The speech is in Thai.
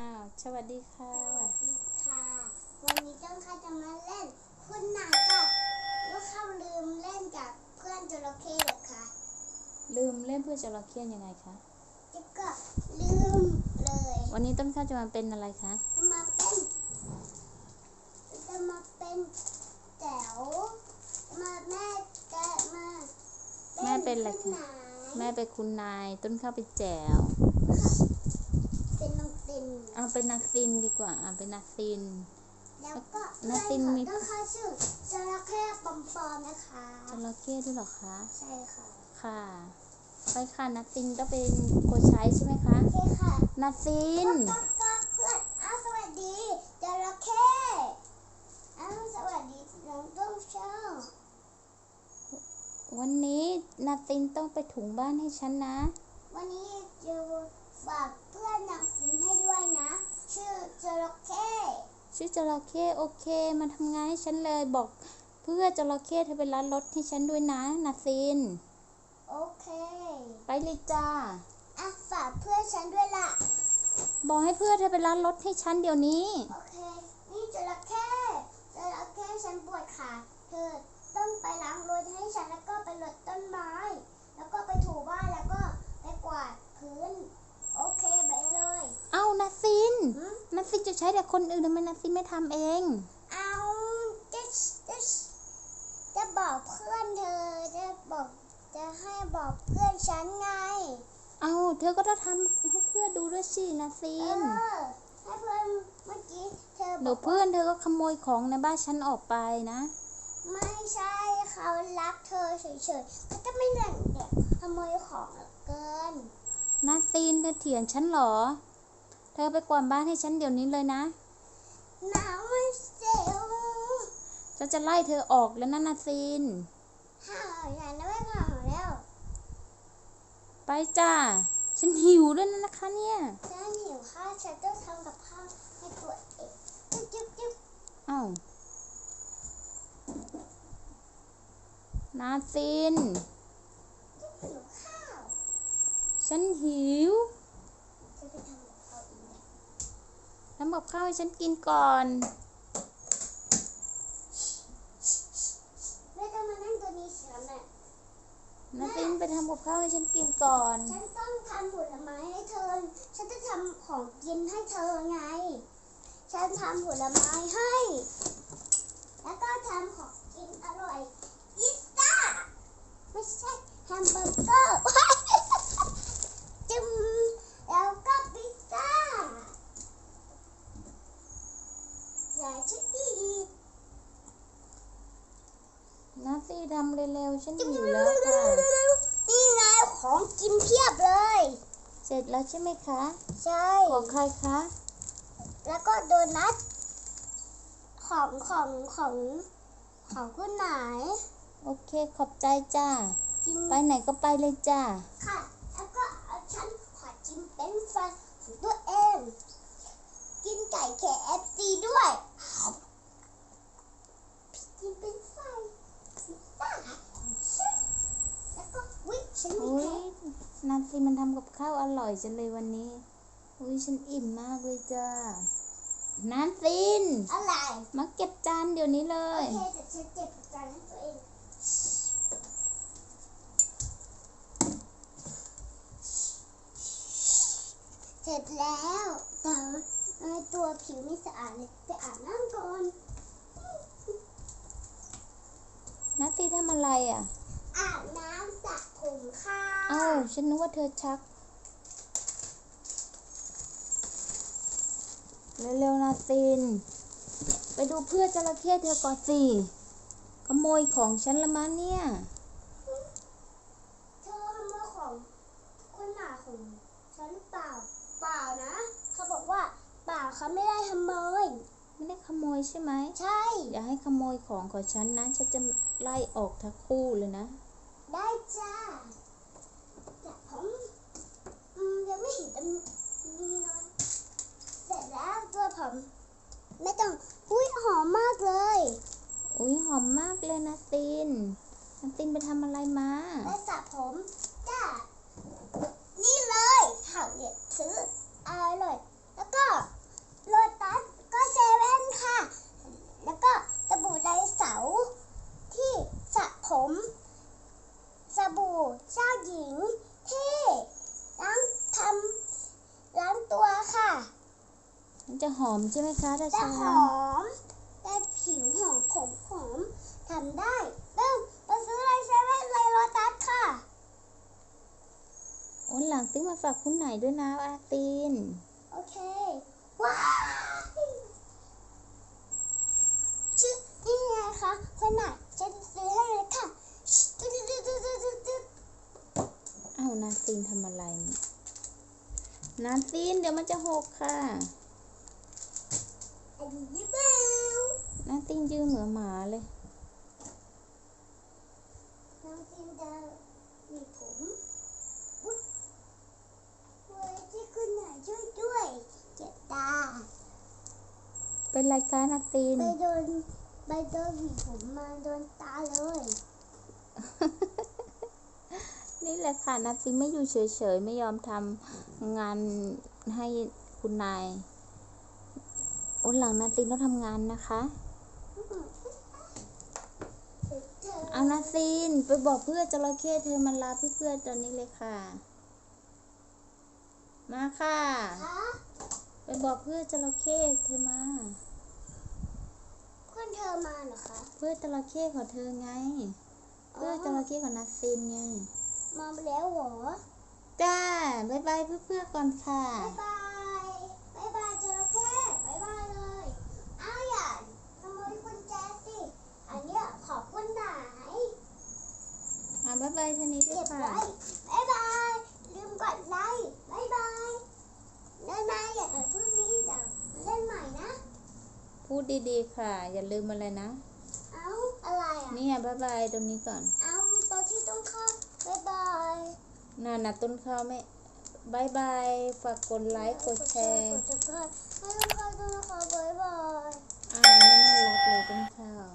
อ้าวสวัสดีค่ะ สวัสดีค่ะ วันนี้เจ้าค่ะจะมาเล่น คุณหนากับลูกเข้าลืมเล่นกับเพื่อนจระเข้เหรอคะ ลืมเล่นเพื่อจระเข้ยังไงคะจะก็ลืมเลย วันนี้ต้นข้าวจะมาเป็นอะไรคะ จะมาเป็นจะมาเป็นแจ๋วมาแม่จะมาแม่เป็นอะไรคุณคะหนาแม่เป็นคุณนาย ต้นข้าวเป็นแจ๋ว เป็นน้องตินเอาเป็นนักซินดีกว่าเอาเป็นนักซิน แล้วก็น้าตินมีเพื่อของเจ้าค่ะชื่อจระเข้ปอมๆนะคะจระเข้ด้วยเหรอคะใช่ค่ะค่ะไปค่ะนักซินต้องเป็นคนใช้ใช่ไหมคะโอเคค่ะนักซิน ก็ก็เพื่อนอ้าวสวัสดีจระเข้อ้าวสวัสดีน้องต้นเช้าวันนี้นักซินต้องไปถุงบ้านให้ฉันนะ วันนี้จะฝากเพื่อนนางสินให้ ด้วยนะ ชื่อจระเข้ชื่อจระเข้โอเค มาทำงานให้ฉันเลยบอก เพื่อจระเข้เธอไปร้านรถให้ฉันด้วยนะนักซิน โอเค ไปเลยจ้าอะฝากเพื่อนฉันด้วยล่ะ บอกให้เพื่อนเธอไปร้านรถให้ฉันเดี๋ยวนี้ โอเค นี่จระเข้จระเข้ฉันปวดขา เธอต้องไปล้างรถให้ฉันแล้วก็ไปรดต้นไม้ แล้วก็ไปถูบ้านแล้วก็ไปกวาดพื้น โอเคไปเลย เอ้านาซิน หืม นาซินจะใช้ แต่คนอื่นทำไมนาซินไม่ทำเอง เอาจะจะจะบอกเพื่อนเธอ จะบอกจะให้บอกเพื่อนฉันไง เอาเธอก็ต้องทำให้เพื่อนดูด้วยสินาซิเอนอให้เพื่อนเมื่อกี้เธอเดี๋บยอวกเพื่อนเธอก็ขโมยของในบ้านฉันออกไปนะ ไม่ใช่เขารักเธอเฉยๆเขาจะไม่หลังเด็กขโมยของเหลือเกินนาซินเธอเถียงฉันเหรอ เธอไปกวาดบ้านให้ฉันเดี๋ยวนี้เลยนะหนาวไม่เสียวฉันจะไล่เธอออกแล้วนะนาซินห่าวอย่านะไม่ห่าวแล้ว ไปจ้า ฉันหิวด้วยนะคะเนี่ยฉันหิวข้าวฉันต้องทำกับข้าวให้ตัวเองจุ๊บจุ๊บจุ๊บเอ้านาซินหิวข้าวฉันหิว จะไปทำกับข้าวอีกแล้ว ทำกับข้าวให้ฉันกินก่อน ไม่ต้องมานั่งตัวนี้ฉันน่ะนาซินไปทำกับข้าวให้ฉันกินก่อน ฉันต้องทำผลไม้ให้เธอ ฉันจะทำของกินให้เธอไง ฉันทำผลไม้ให้ แล้วก็ทำของกินอร่อยพิซซ่าไม่ใช่แฮมเบอร์เกอร์จึมแล้วก็พิซซ่าหลายชุดอีก นาซีทำเร็วๆ ฉันหิวแล้วค่ะ นี่ไงของกินเพียบเลย เสร็จแล้วใช่ไหมคะ ใช่ ของใครคะ แล้วก็โดนัท ของของของของคุณไหนายโอเคขอบใจจ้า กิน ไปไหนก็ไปเลยจ้า ค่ะ แล้วก็เอาฉันขอกินเป็นฟันของตัวเอง กินไก่ KFC ด้วยกินเป็นไฟพิซซ่าของฉันแล้วก็วิฉันมี อุ้ย แค่ นาซีมันทำกับข้าวอร่อยจังเลยวันนี้ อุ้ยฉันอิ่มมากเลยจ้านาซีนอะไรมาเก็บจานเดี๋ยวนี้เลโอย เคแต่ฉันเจ็บจานให้ตัวเองเสร็จแล้วแต่ทำไมตัวผิวไม่สะอาดเลยไปอาบน้ำก่อนนาซีทำอะไรอะ อาบน้ำสระผมค่ะ เอ้าฉันนึกว่าเธอชัก เร็วๆนาซีนไปดูเพื่อนจระเข้เธอก่อนสิขโมยของฉันละมั้งเนี่ย เธอขโมยของคุณหนาของฉันหรือเปล่า เปล่านะ เขาบอกว่าเปล่าเขาไม่ได้ขโมย ไม่ได้ขโมยใช่ไหม ใช่ อย่าให้ขโมยของของฉันนะ ฉันจะไล่ออกทั้งคู่เลยนะ ได้จ้าแต่ผมอื มยังไม่เห็นอันนี้เลยเสร็จแล้วตัวผม ไม่ต้อง อุ้ยหอมมากเลย อุ้ยหอมมากเลยนะซีนนาซีนไปทำอะไรมาและสระผมจ้านี่เลยเขาเนี่ยซื้ออร่อย แล้วก็ มันจะ หอมใช่ไหมคะถ้าแต่ใช้หล้าองมแต่ผิวหอมผมหอมทำได้เริ่มไปซื้ออะไรเซเว่นเลยโรตัสค่ะวันหลังติ้งมาฝากคุณไหนด้วยนะอาตีน โอเค ว้าวชื่อนี่ไงคะคนไหนจะซื้อให้เลยค่ะตึ๊ดตึ๊ดตึ๊ดตึ๊ดตึ๊ดตึ๊ดอ้าวนาซีนทำอะไรเนี่ยนาซีนเดี๋ยวมันจะหกค่ะอั นนี้เปล่านาซีนยืนเหมือหมาเลย น้องจินดามีผมอุ๊ยเว้ยที่คุณไหนช่วยด้วยเจ็บตา เป็นไรคะนาซีนไปโดนไปโดนหวีผมมาโดนตาเลย นี่แหละค่ะนาซีนไม่อยู่เฉยๆ ไม่ยอมทำงานให้คุณนาย วันหลังนาซีนต้องทำงานนะคะเอานาซีนไปบอกเพื่อนจระเข้เธอมาลาเพื่อนๆตอนนี้เลยค่ะ มาค่ะคะไปบอกเพื่อนจระเข้เธอมา เพื่อนเธอมาเหรอคะ เพื่อนจระเข้ของเธอไง เพื่อนจระเข้ของนาซีนไง มาแล้วเหรอ จ้าบายบายเพื่อนๆก่อนค่ะ บ๊ายบายบ๊ายบายจระเข้บ๊ายบายเลยอ้าวอย่าขโมยกุญแจสิ อันเนี้ยขอบคุณไหน อ่า บายบายทีนี้ด้วเก็ยบค่ะไว้บ๊ายบาย ลืมกดไลค์บ๊ายบายแล้วนายอย่าพรุ่งนี้เดี๋ยวมาเล่นใหม่นะ พูดดีๆค่ะ อย่าลืมอะไรนะ เอาอะไรอะเนี่ยบายบายตรงนี้ก่อน เอาตอนที่ต้องเข้าบ๊ายบายน่านะต้นข้าวไม่บายบาย ฝากกดไลค์ กดแชร์กด subscribe ให้ต้องเข้าต้องเข้าบ๊ายบายอ้าวไม่น่ารักเลยต้นข้าว